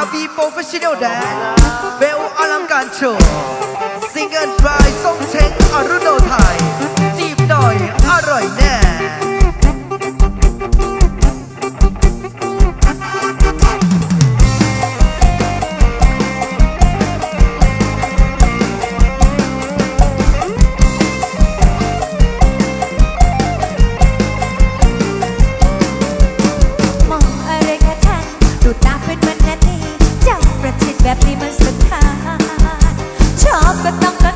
RB Professional Dance เบลอลังการโชว์ Single by ทรงเชงอรุโนไทย แบบนี้มันสุดท้ายชอบก็ต้อง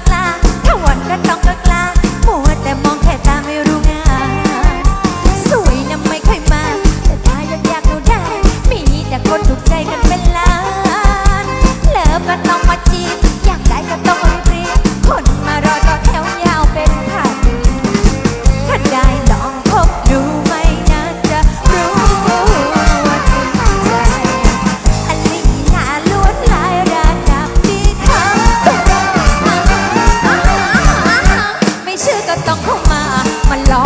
ต้องเข้ามามาหลอก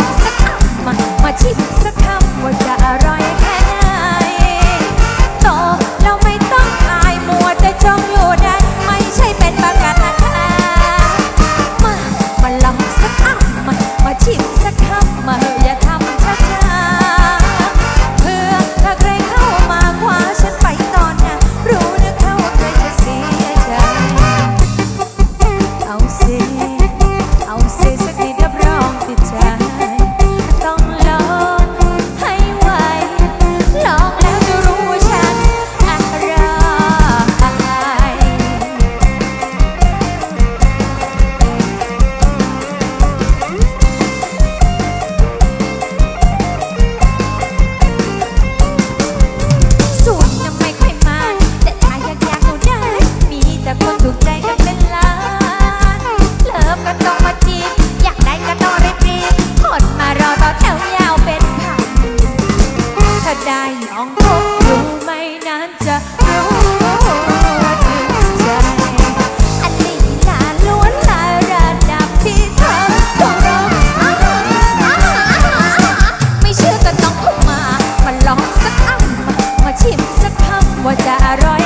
จะรู้ถึงใจ อันนี้นาล้วนลายระดับที่เธต้องรองไม่เชื่อก็ต้องเข้มา มาลองสักอันมาชิมสักคำว่าจะอร่อย